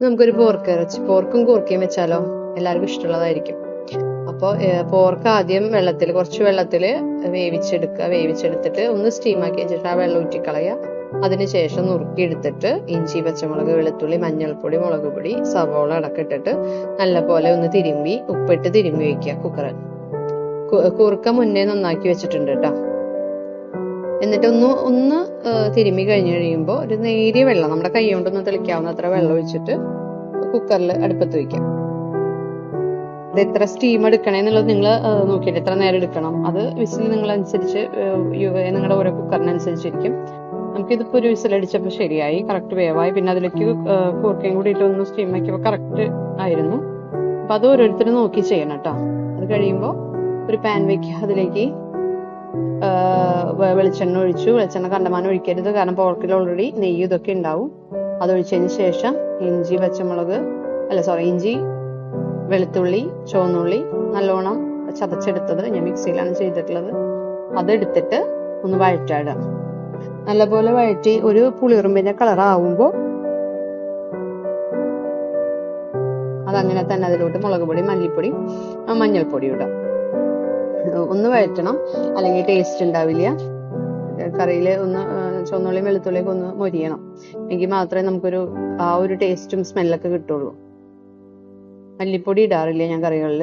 നമുക്കൊരു പോർക്ക് ഇറച്ചി പോർക്കും കൂർക്കയും വെച്ചാലോ? എല്ലാവർക്കും ഇഷ്ടമുള്ളതായിരിക്കും. അപ്പോൾ പോർക്ക് ആദ്യം വെള്ളത്തിൽ കുറച്ച് വെള്ളത്തിൽ വേവിച്ചെടുക്കുക വേവിച്ചെടുത്തിട്ട് ഒന്ന് സ്റ്റീമാക്കി വെച്ചിട്ട് ആ വെള്ളം ഊറ്റിക്കളയുക അതിനുശേഷം നുറുക്കി എടുത്തിട്ട് ഇഞ്ചി പച്ചമുളക് വെളുത്തുള്ളി മഞ്ഞൾപ്പൊടി മുളക് പൊടി സവോള അടക്കിട്ടിട്ട് നല്ലപോലെ ഒന്ന് തിരുമ്പി ഉപ്പിട്ട് തിരുമ്പി വെക്കുക കുക്കറിൽ. കൂർക്ക മുന്നേ നന്നാക്കി വെച്ചിട്ടുണ്ട് കേട്ടോ എന്നിട്ട് ഒന്ന് ഒന്ന് തിരുമ്മി കഴിഞ്ഞ് കഴിയുമ്പോൾ ഒരു നേരിയ വെള്ളം നമ്മുടെ കൈ കൊണ്ടൊന്ന് തെളിക്കാവുന്ന അത്ര വെള്ളം ഒഴിച്ചിട്ട് കുക്കറിൽ അടുപ്പത്ത് വെക്കാം. ഇത് എത്ര സ്റ്റീം എടുക്കണേ എന്നുള്ളത് നിങ്ങൾ നോക്കിയിട്ട് എത്ര നേരം എടുക്കണം. അത് വിസിൽ നിങ്ങൾ അനുസരിച്ച് നിങ്ങളുടെ ഓരോ കുക്കറിനനുസരിച്ചിരിക്കും. നമുക്കിതിപ്പോ ഒരു വിസിൽ അടിച്ചപ്പോൾ ശരിയായി കറക്റ്റ് വേവായി. പിന്നെ അതിലേക്ക് കൂർക്കയും കൂടിയിട്ട് ഒന്ന് സ്റ്റീം ആക്കിയപ്പോൾ കറക്റ്റ് ആയിരുന്നു. അപ്പൊ അത് ഓരോരുത്തരും നോക്കി ചെയ്യണം കേട്ടോ. അത് കഴിയുമ്പോൾ ഒരു പാൻ വെക്കുക അതിലേക്ക് വെളിച്ചെണ്ണ ഒഴിച്ചു. വെളിച്ചെണ്ണ കണ്ടമാനം ഒഴിക്കരുത്. കാരണം പോർക്കിൽ ഓൾറെഡി നെയ്യ് ഇതൊക്കെ ഉണ്ടാവും. അത് ഒഴിച്ചതിന് ശേഷം ഇഞ്ചി പച്ചമുളക് അല്ല സോറി ഇഞ്ചി വെളുത്തുള്ളി ചുവന്നുള്ളി നല്ലോണം ചതച്ചെടുത്തത് ഞാൻ മിക്സിയിലാണ് ചെയ്തിട്ടുള്ളത്. അതെടുത്തിട്ട് ഒന്ന് വഴറ്റാടുക നല്ലപോലെ വഴറ്റി ഒരു പുളിയുറുമ്പിന്റെ കളർ ആവുമ്പോൾ അതങ്ങനെ തന്നെ അതിലോട്ട് മുളക് പൊടി മല്ലിപ്പൊടി മഞ്ഞൾപ്പൊടി ഇടാം. ഒന്ന് വഴറ്റണം. അല്ലെങ്കിൽ ടേസ്റ്റ് ഉണ്ടാവില്ല. കറിയിൽ ഒന്ന് ചുവന്നുള്ളിയും വെളുത്തുള്ളിയൊക്കെ ഒന്ന് മൊരിയണം. എങ്കിൽ മാത്രമേ നമുക്കൊരു ആ ഒരു ടേസ്റ്റും സ്മെല്ലൊക്കെ കിട്ടുള്ളൂ. മല്ലിപ്പൊടി ഇടാറില്ല ഞാൻ കറികളിൽ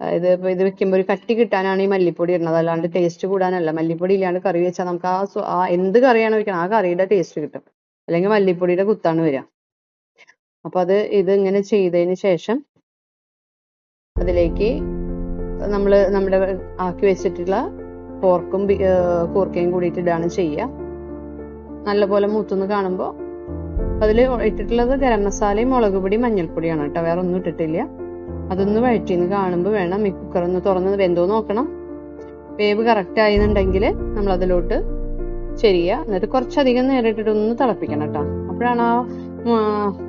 ഇത് ഇപ്പൊ ഇത് വെക്കുമ്പോൾ ഒരു കട്ടി കിട്ടാനാണ് ഈ മല്ലിപ്പൊടി ഇടുന്നത്. അല്ലാണ്ട് ടേസ്റ്റ് കൂടാനല്ല. മല്ലിപ്പൊടി ഇല്ലാണ്ട് കറി വെച്ചാൽ നമുക്ക് ആ ആ എന്ത് കറിയാണ് വെക്കണം ആ കറിയുടെ ടേസ്റ്റ് കിട്ടും. അല്ലെങ്കിൽ മല്ലിപ്പൊടിയുടെ കുത്താണ് വരിക. അപ്പൊ അത് ഇത് ഇങ്ങനെ ചെയ്തതിന് ശേഷം അതിലേക്ക് നമ്മൾ നമ്മുടെ ആക്കി വെച്ചിട്ടുള്ള പോർക്കും കൂർക്കയും കൂടിയിട്ട് ഇടാണ് ചെയ്യുക. നല്ലപോലെ മൂത്തുന്ന് കാണുമ്പോൾ അതിൽ ഇട്ടിട്ടുള്ളത് ഗരം മസാലയും മുളക് പൊടി മഞ്ഞൾപ്പൊടിയാണ് കേട്ടോ. വേറെ ഒന്നും ഇട്ടിട്ടില്ല. അതൊന്ന് വഴറ്റിന്ന് കാണുമ്പോൾ വേണം. ഈ കുക്കർ ഒന്ന് തുറന്ന് വെന്തോ നോക്കണം. വേവ് കറക്റ്റ് ആയിരുന്നുണ്ടെങ്കിൽ നമ്മൾ അതിലോട്ട് ചെരിയ. എന്നിട്ട് കുറച്ചധികം നേരം ഇട്ടിട്ട് ഒന്ന് തിളപ്പിക്കണം കേട്ടോ. അപ്പോഴാണ് ആ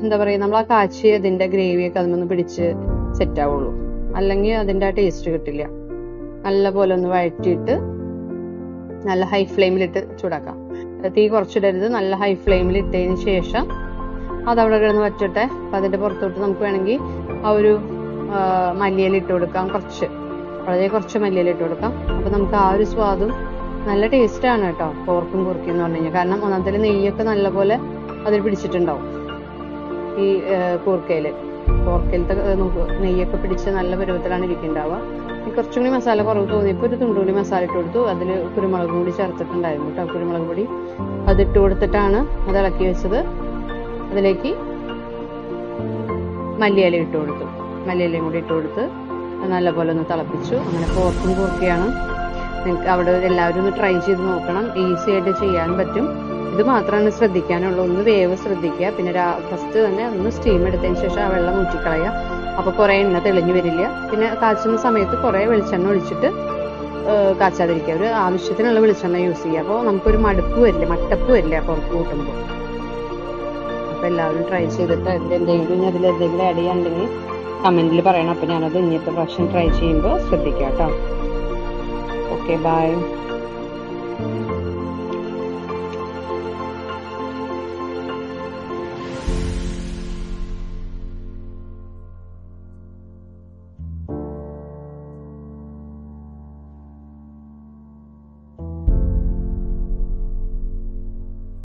എന്താ പറയുക നമ്മൾ ആ കാച്ചി അതിന്റെ ഗ്രേവിയൊക്കെ അതിനൊന്ന് പിടിച്ച് സെറ്റ് ആവുള്ളൂ. അല്ലെങ്കിൽ അതിന്റെ ആ ടേസ്റ്റ് കിട്ടില്ല. നല്ല പോലെ ഒന്ന് വഴറ്റിയിട്ട് നല്ല ഹൈ ഫ്ലെയിമിലിട്ട് ചൂടാക്കാം. തീ കുറച്ചിടരുത്. നല്ല ഹൈ ഫ്ലെയിമിൽ ഇട്ടതിന് ശേഷം അതവിടെ കിടന്ന് വറ്റട്ടെ. അപ്പൊ അതിന്റെ പുറത്തോട്ട് നമുക്ക് വേണമെങ്കിൽ ആ ഒരു മല്ലിയില ഇട്ട് കൊടുക്കാം. കുറച്ച്. വളരെ കുറച്ച് മല്ലിയില ഇട്ട് കൊടുക്കാം. അപ്പൊ നമുക്ക് ആ ഒരു സ്വാദും നല്ല ടേസ്റ്റാണ് കേട്ടോ. പോർക്കും കുറുക്കി എന്ന് പറഞ്ഞു കഴിഞ്ഞാൽ. കാരണം ഒന്നാമത്തെ നെയ്യൊക്കെ നല്ലപോലെ അതിൽ പിടിച്ചിട്ടുണ്ടാവും. ഈ കൂർക്കയിൽ. പോർക്കയിലത്തെ നമുക്ക് നെയ്യൊക്കെ പിടിച്ച് നല്ല പരുവത്തിലാണ് ഇരിക്കുന്നുണ്ടാവുക. കുറച്ചും കൂടി മസാല കുറവ് തോന്നിയപ്പോൾ ഒരു തുണ്ടുകൂടി മസാല ഇട്ട് കൊടുത്തു. അതിൽ കുരുമുളകും കൂടി ചേർത്തിട്ടുണ്ടായിരുന്നു കേട്ടോ കുരുമുളക് പൊടി. അതിട്ട് കൊടുത്തിട്ടാണ് അത് ഇളക്കി വെച്ചത്. അതിലേക്ക് മല്ലിയില ഇട്ട് കൊടുത്തു. മല്ലിയിലയും കൂടി ഇട്ട് കൊടുത്ത് നല്ലപോലെ ഒന്ന് തിളപ്പിച്ചു. അങ്ങനെ പോർക്കും കൂർക്കയാണ് നിങ്ങൾക്ക് അവിടെ എല്ലാവരും ഒന്ന് ട്രൈ ചെയ്ത് നോക്കണം. ഈസി ആയിട്ട് ചെയ്യാൻ പറ്റും. ഇത് മാത്രമാണ് ശ്രദ്ധിക്കാനുള്ളൂ. ഒന്ന് വേവ് ശ്രദ്ധിക്കുക. പിന്നെ ഫസ്റ്റ് തന്നെ ഒന്ന് സ്റ്റീം എടുത്തതിന് ശേഷം ആ വെള്ളം ഊറ്റിക്കളയുക. അപ്പോൾ കുറേ എണ്ണ തെളിഞ്ഞു വരില്ല. പിന്നെ കാച്ചുന്ന സമയത്ത് കുറേ വെളിച്ചെണ്ണ ഒഴിച്ചിട്ട് കാച്ചാതിരിക്കുക. ഒരു ആവശ്യത്തിനുള്ള വെളിച്ചെണ്ണ യൂസ് ചെയ്യുക. അപ്പോൾ നമുക്കൊരു മടുപ്പ് വരില്ല. മട്ടപ്പ് വരില്ല പുറത്ത് കൂട്ടുമ്പോൾ അപ്പോൾ എല്ലാവരും ട്രൈ ചെയ്തിട്ട് എന്തെങ്കിലും അതിൽ എന്തെങ്കിലും ആഡ് ചെയ്യാണ്ടെങ്കിൽ കമന്റിൽ പറയണം. അപ്പോൾ ഞാനത് ഇന്നത്തെ പ്രാവശ്യം ട്രൈ ചെയ്യുമ്പോൾ ശ്രദ്ധിക്കാം കേട്ടോ. Okay bye